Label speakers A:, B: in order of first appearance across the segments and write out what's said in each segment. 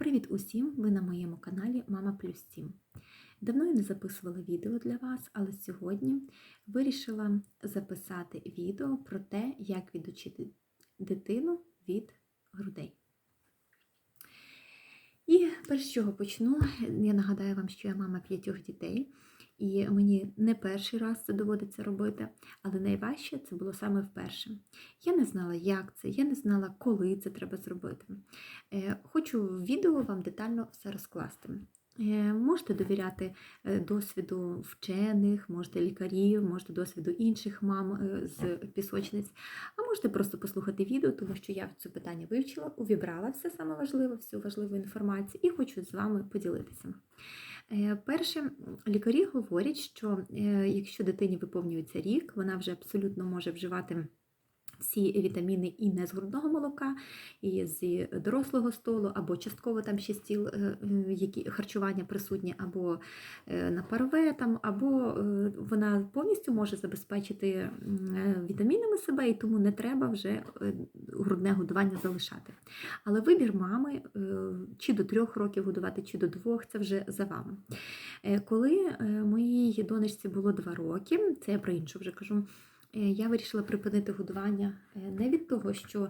A: Привіт усім! Ви на моєму каналі Мама Плюс 7. Давно я не записувала відео для вас, але сьогодні вирішила записати відео про те, як відучити дитину від грудей. І перш чого почну, я нагадаю вам, що я мама п'ятьох дітей, і мені не перший раз це доводиться робити, але найважче це було саме вперше. Я не знала, як це, я не знала, коли це треба зробити. Е, Хочу в відео вам детально все розкласти. Е, Можете довіряти е, досвіду вчених, можете лікарів, можете досвіду інших мам е, з пісочниць, а можете просто послухати відео, тому що я це питання вивчила, увібрала все саме важливе, всю важливу інформацію і хочу з вами поділитися. Перше, лікарі говорять, що якщо дитині виповнюється рік, вона вже абсолютно може вживати всі вітаміни і не з грудного молока, і з дорослого столу, або частково там ще стіл, е, е, які харчування присутні, або е, на парове, там, або вона повністю може забезпечити вітамінами себе, і тому не треба вже грудне годування залишати. Але вибір мами чи до трьох років годувати, чи до двох це вже за вами. Коли моїй донечці було два роки, це я про іншу вже кажу. Е, Я вирішила припинити годування е, не від того, що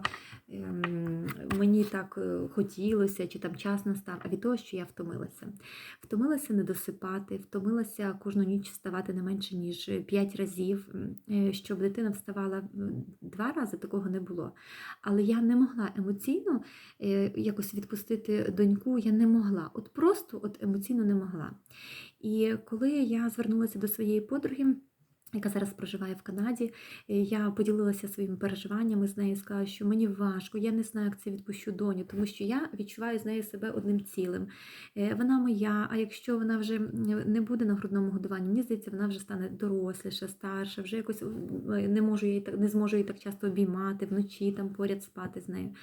A: ем, мені так е, хотілося, чи там час настав, а від того, що я втомилася. Втомилася не досипати, втомилася кожну ніч вставати не менше, ніж 5 разів. Щоб дитина вставала два рази, такого не було. Але я не могла емоційно якось відпустити доньку, я не могла. От просто от емоційно не могла. І коли я звернулася до своєї подруги, яка зараз проживає в Канаді, е, я поділилася своїми переживаннями з нею, сказала, що мені важко, я не знаю, як це відпущу доню, тому що я відчуваю з нею себе одним цілим. Е, Вона моя, а якщо вона вже не буде на грудному годуванні, мені здається, вона вже стане доросліша, старша, вже якось е, не можу її не зможу її так часто обіймати, вночі там поряд спати з нею.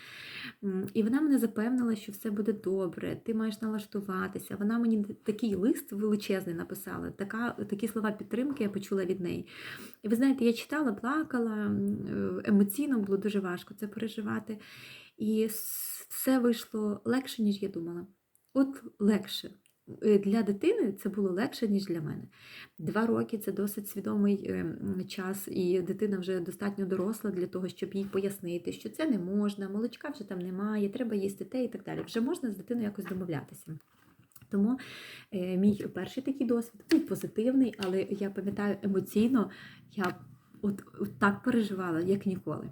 A: І вона мене запевнила, що все буде добре, ти маєш налаштуватися. Вона мені такий лист величезний написала, така, такі слова підтримки я почула від неї. І ви знаєте, я читала, плакала, е, емоційно було дуже важко це переживати. І все вийшло легше, ніж я думала. От легше. Е, Для дитини це було легше, ніж для мене. Два роки це досить свідомий е, час, і дитина вже достатньо доросла для того, щоб їй пояснити, що це не можна, молочка вже там немає, треба їсти те і так далі. Вже можна з дитиною якось домовлятися. Тому е, мій перший такий досвід був позитивний, але я пам'ятаю емоційно, я от, от так переживала, як ніколи.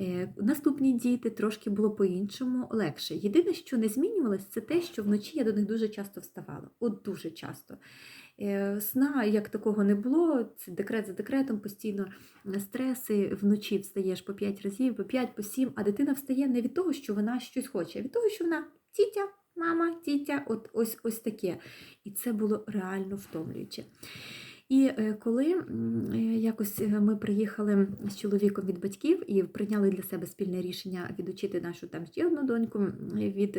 A: Е, наступні діти трошки було по-іншому легше. Єдине, що не змінювалось, це те, що вночі я до них дуже часто вставала. От дуже часто. Е, Сна як такого не було, це декрет за декретом, постійно стреси, вночі встаєш по 5 разів, по 5, по 7, а дитина встає не від того, що вона щось хоче, а від того, що вона тітя, мама, тітя, от ось ось таке. І це було реально втомлююче. І е, коли е, якось е, ми приїхали з чоловіком від батьків і прийняли для себе спільне рішення відучити нашу там ще одну доньку від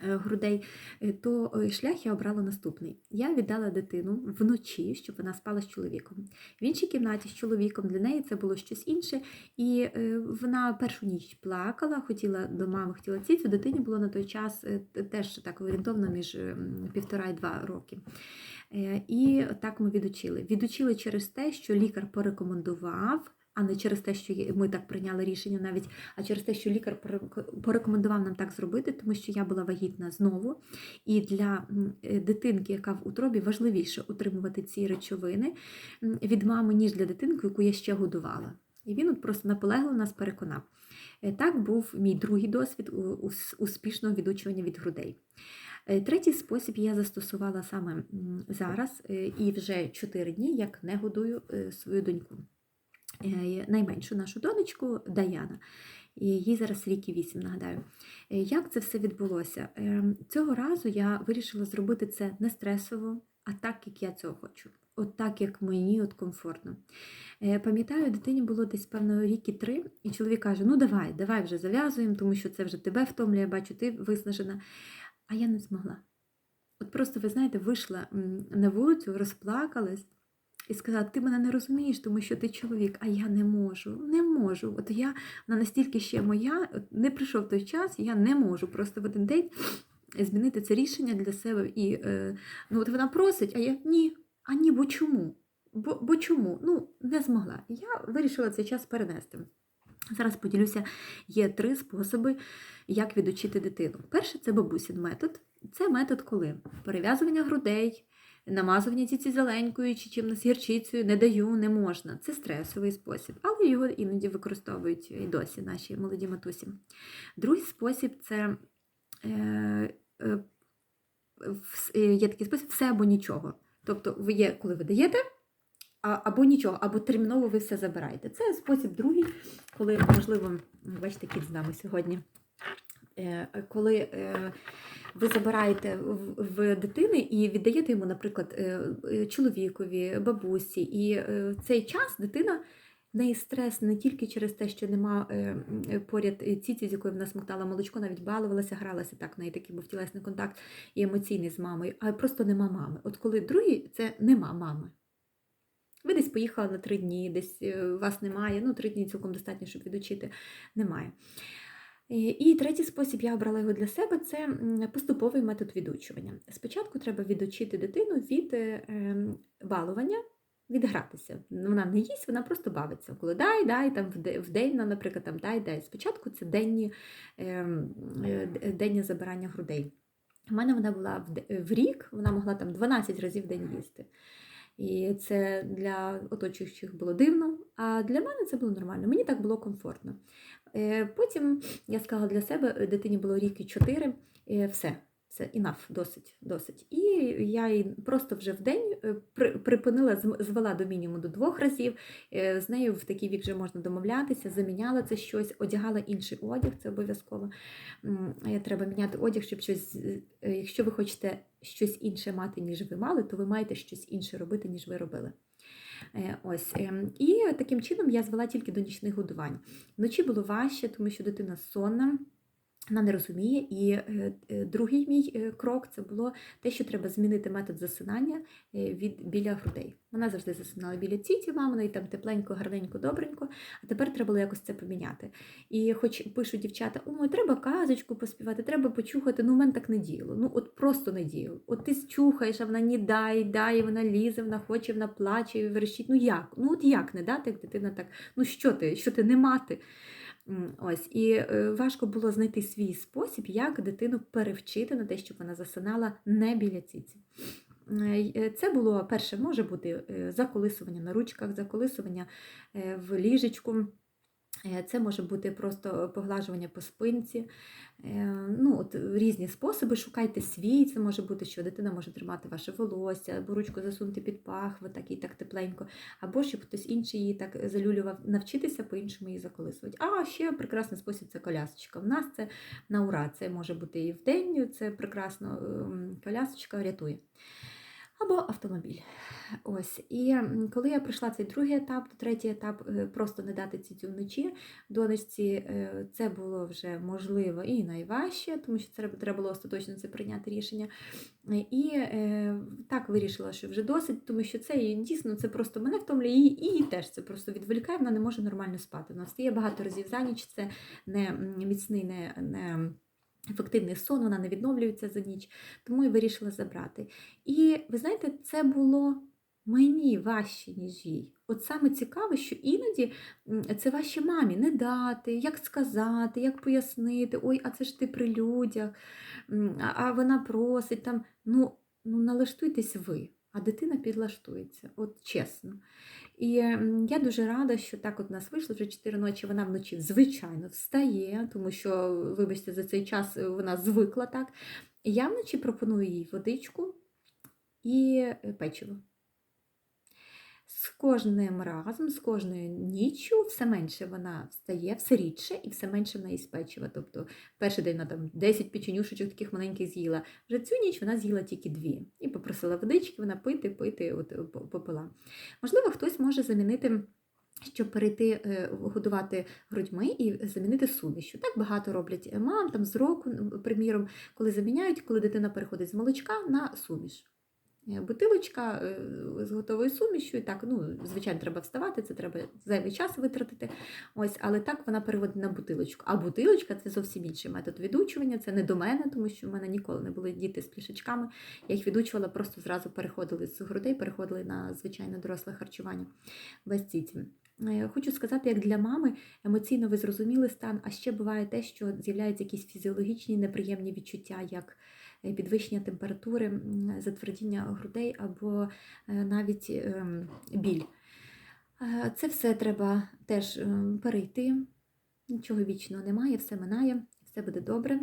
A: грудей, е, то е, шлях я обрала наступний. Я віддала дитину вночі, щоб вона спала з чоловіком. В іншій кімнаті з чоловіком для неї це було щось інше, і е, вона першу ніч плакала, хотіла до мами, хотіла цицю. Дитині було на той час е, теж так орієнтовно між ем, півтора і два роки. Е, І так ми відучили. Відучили через те, що лікар порекомендував. А не через те, що ми так прийняли рішення навіть, а через те, що лікар порекомендував нам так зробити, тому що я була вагітна знову. І для е, дитинки, яка в утробі, важливіше утримувати ці речовини від мами, ніж для дитинки, яку я ще годувала. І він от просто наполегло нас переконав. Е, Так був мій другий досвід успішного відучування від грудей. Е, Третій спосіб я застосувала саме зараз і вже 4 дні, як не годую свою доньку. Е, Найменшу нашу донечку Даяна. Їй зараз рік і вісім, нагадаю. Е, Як це все відбулося? Е, Цього разу я вирішила зробити це не стресово, а так, як я цього хочу. От так, як мені от комфортно. Пам'ятаю, дитині було десь певно рік і три, і чоловік каже: ну давай, давай вже зав'язуємо, тому що це вже тебе втомлює, бачу, ти виснажена. А я не змогла. От просто, ви знаєте, вийшла на вулицю, розплакалась і сказала: ти мене не розумієш, тому що ти чоловік, а я не можу, не можу. От я вона настільки ще моя, не прийшов той час, я не можу просто в один день змінити це рішення для себе. І е, ну, от вона просить, а я ні, а ні, бо чому? Бо, бо чому? Ну, не змогла. Я вирішила цей час перенести. Зараз поділюся, є три способи, як відучити дитину. Перше це бабусін метод. Це метод, коли перев'язування грудей, намазування ціці зеленькою чи чимось гірчицею не даю, не можна. Це стресовий спосіб, але його іноді використовують і досі наші молоді матусі. Другий спосіб це е, е, е, є такий спосіб все або нічого. Тобто, ви є, коли ви даєте, або нічого, або терміново ви все забираєте. Це спосіб другий, коли, можливо, бачите, кіт з нами сьогодні. Е, Коли е, ви забираєте в- дитини і віддаєте йому, наприклад, е, чоловікові, бабусі, і в цей час дитина. В неї стрес не тільки через те, що нема поряд ціці, з якою вона смоктала молочко, навіть балувалася, гралася так, в неї такий був тілесний контакт і емоційний з мамою, а просто нема мами. От коли другий, це нема мами. Ви десь поїхали на три дні, десь вас немає, ну три дні цілком достатньо, щоб відучити, немає. І і третій спосіб, я обрала його для себе, це поступовий метод відучування. Спочатку треба відучити дитину від е, ем, балування, відгратися. Вона не їсть, вона просто бавиться. Коли дай, дай, там в ну, наприклад, там дай, дай. Спочатку це денні, ем, е, д- денне забирання грудей. У мене вона була в рік, вона могла там 12 разів в день їсти. І це для оточуючих було дивно, а для мене це було нормально. Мені так було комфортно. Е, Потім я сказала для себе, дитині було рік і чотири, е, все, все, enough, досить, досить. І я їй просто вже в день е, припинила, звела до мінімуму до двох разів. Е, З нею в такий вік вже можна домовлятися, заміняла це щось, одягала інший одяг, це обов'язково. Треба міняти одяг, щоб щось, е, якщо ви хочете щось інше мати, ніж ви мали, то ви маєте щось інше робити, ніж ви робили. Ось. ем, І таким чином я звела тільки до нічних годувань. Вночі було важче, тому що дитина сонна. Вона не розуміє, і е, е, другий мій е, крок це було те, що треба змінити метод засинання від біля грудей. Вона завжди засинала біля ціті маминої, там тепленько, гарненько, добренько. А тепер треба було якось це поміняти. І хоч пишуть дівчата, ой, треба казочку поспівати, треба почухати. Ну, в мене так не діяло. Ну, от просто не діяло. От ти чухаєш, а вона ні дай, дай, вона лізе, вона хоче, вона плаче, верещить. Ну як? Ну от як не дати, як дитина так? Ну що ти? Що ти не мати? Ось і е, важко було знайти свій спосіб, як дитину перевчити на те, щоб вона засинала не біля ціці. Е, е, Це було перше, може бути заколисування на ручках, заколисування в ліжечку. Е, Це може бути просто поглажування по спинці. Е, Ну, от різні способи. Шукайте свій. Це може бути, що дитина може тримати ваше волосся, або ручку засунути під пахви, так і так тепленько, або щоб хтось інший її так залюлював, навчитися по-іншому її заколисувати. А ще прекрасний спосіб це колясочка. В нас це на ура. Це може бути і вдень, це прекрасно ем, колясочка рятує. Або автомобіль. Ось. І коли я пройшла цей другий етап, то третій етап е, просто не дати цю вночі донечці, е, це було вже можливо і найважче, тому що це треба було остаточно це прийняти рішення. І е, так вирішила, що вже досить, тому що це її дійсно це просто мене втомлює, і її теж це просто відволікає, вона не може нормально спати. Вона встає багато разів за ніч, це не міцний, не. не Ефективний сон, вона не відновлюється за ніч, тому і вирішила забрати. І ви знаєте, це було мені важче, ніж їй. От саме цікаве, що іноді це вашій мамі не дати, як сказати, як пояснити, ой, а це ж ти при людях, а вона просить там. Ну, ну налаштуйтесь ви, а дитина підлаштується, от чесно. І я дуже рада, що так от у нас вийшло вже 4 ночі. Вона вночі, звичайно, встає, тому що, вибачте, за цей час е, вона звикла так. Я вночі пропоную їй водичку і е, печиво. З кожним разом, з кожною ніччю, все менше вона встає, все рідше і все менше в неї з печива. Тобто перший день вона там 10 печенюшечок таких маленьких з'їла. Вже цю ніч вона з'їла тільки дві. І попросила водички, вона пити, пити, от е, попила. Можливо, хтось може замінити. Щоб перейти е, годувати грудьми і замінити сумішю. Так багато роблять мам там з року, приміром, коли заміняють, коли дитина переходить з молочка на суміш. Е, бутилочка е, з готовою сумішю. І так, ну, звичайно, треба вставати, це треба зайвий час витратити. Ось, але так вона переводить на бутилочку. А бутилочка це зовсім інший метод відучування. Це не до мене, тому що в мене ніколи не були діти з плішечками. Я їх відучувала, просто зразу переходили з грудей, переходили на звичайне доросле харчування без ціці. Е, Хочу сказати, як для мами емоційно ви зрозуміли стан, а ще буває те, що з'являються якісь фізіологічні неприємні відчуття, як підвищення температури, затвердіння грудей або е, навіть ем, біль. Е, Це все треба теж ем, перейти. Нічого вічного немає, все минає, все буде добре.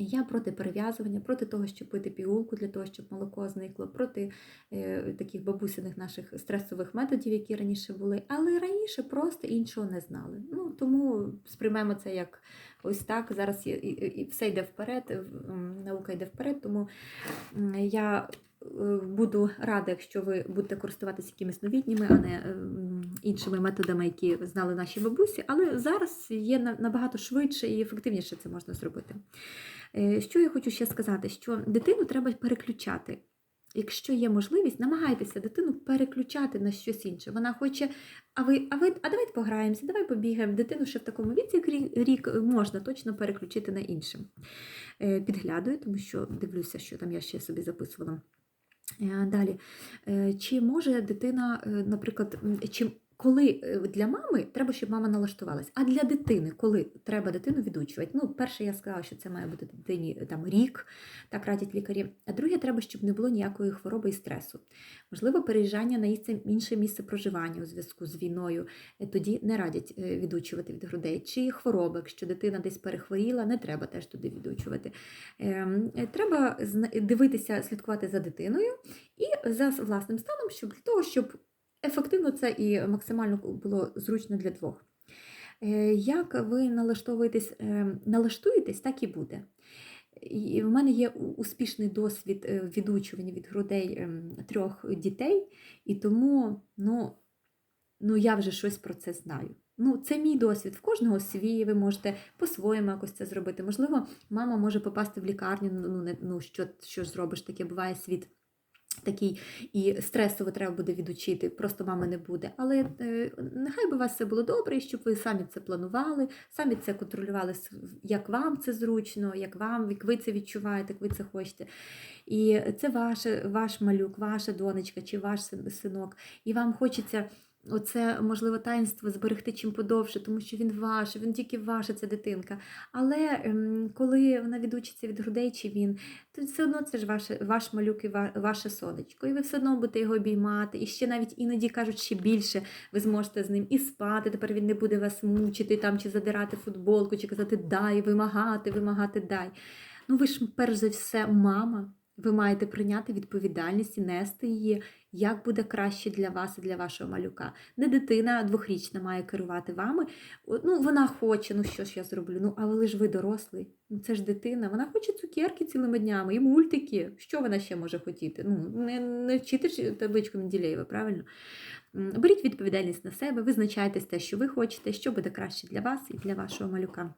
A: Я проти перев'язування, проти того, щоб пити пігулку для того, щоб молоко зникло, проти е, таких бабусиних наших стресових методів, які раніше були, але раніше просто іншого не знали. Ну тому сприймемо це як ось так. Зараз і, і, і все йде вперед, наука йде вперед. Тому я е, буду рада, якщо ви будете користуватися якимись новітніми, а не ем, іншими методами, які знали наші бабусі. Але зараз є на- набагато швидше і ефективніше це можна зробити. Е, Що я хочу ще сказати, що дитину треба переключати. Якщо є можливість, намагайтеся дитину переключати на щось інше. Вона хоче, а ви, а ви, а давайте пограємося, давай побігаємо. Дитину ще в такому віці, як рік, можна точно переключити на інше. Е, Підглядую, тому що дивлюся, що там я ще собі записувала. Е, Далі, Е, чи може дитина, наприклад, чи коли е, для мами треба, щоб мама налаштувалась, а для дитини, коли треба дитину відучувати? Ну, перше, я сказала, що це має бути дитині е, там рік, так радять лікарі. А друге, треба, щоб не було ніякої хвороби і стресу. Можливо, переїжджання на інше- місце проживання у зв'язку з війною. Е, Тоді не радять відучувати від грудей. Чи хвороби, якщо дитина десь перехворіла, не треба теж туди відучувати. Ем, Треба дивитися, слідкувати за дитиною і за власним станом, щоб для того, щоб ефективно це і максимально було зручно для двох. Е, Як ви налаштовуєтесь, е, налаштуєтесь, так і буде. І в мене є успішний досвід е, відучування від грудей ем, трьох дітей, і тому ну, ну, я вже щось про це знаю. Ну, це мій досвід. В кожного свій, ви можете по-своєму якось це зробити. Можливо, мама може попасти в лікарню, ну, не, ну що, що зробиш, таке буває світ такий, і стресово треба буде відучити, просто мами не буде. Але е, нехай би у вас все було добре, і щоб ви самі це планували, самі це контролювали, як вам це зручно, як вам, як ви це відчуваєте, як ви це хочете. І це ваше, ваш малюк, ваша донечка чи ваш синок, і вам хочеться. Оце можливо таїнство зберегти чим подовше, тому що він ваш, він тільки ваша ця дитинка. Але ем, коли вона відучиться від грудей, чи він, то все одно це ж ваше, ваш малюк і ва- ваше сонечко. І ви все одно будете його обіймати. І ще навіть іноді кажуть, ще більше ви зможете з ним і спати. Тепер він не буде вас мучити там, чи задирати футболку, чи казати дай, вимагати, вимагати дай. Ну ви ж перш за все мама. Ви маєте прийняти відповідальність і нести її, як буде краще для вас і для вашого малюка. Не дитина двохрічна має керувати вами. Ну, вона хоче, ну що ж я зроблю? Ну, але ж ви дорослий. Ну, це ж дитина. Вона хоче цукерки цілими днями і мультики. Що вона ще може хотіти? Ну, не, не вчити табличку Менділеєва, правильно? Беріть відповідальність на себе, визначайтесь те, що ви хочете, що буде краще для вас і для вашого малюка.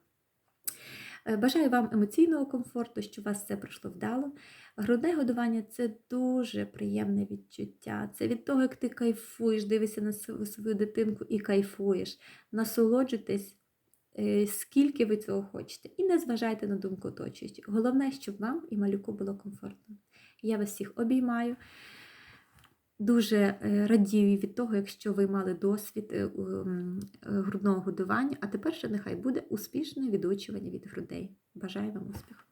A: Е, Бажаю вам емоційного комфорту, щоб у вас все пройшло вдало. Грудне годування це дуже приємне відчуття. Це від того, як ти кайфуєш, дивишся на свою дитинку і кайфуєш. Насолоджуйтесь, е, скільки ви цього хочете. І не зважайте на думку оточуючих. Головне, щоб вам і малюку було комфортно. Я вас всіх обіймаю. Дуже е, радію від того, якщо ви мали досвід е, е, грудного годування, а тепер ще нехай буде успішне відучування від грудей. Бажаю вам успіху!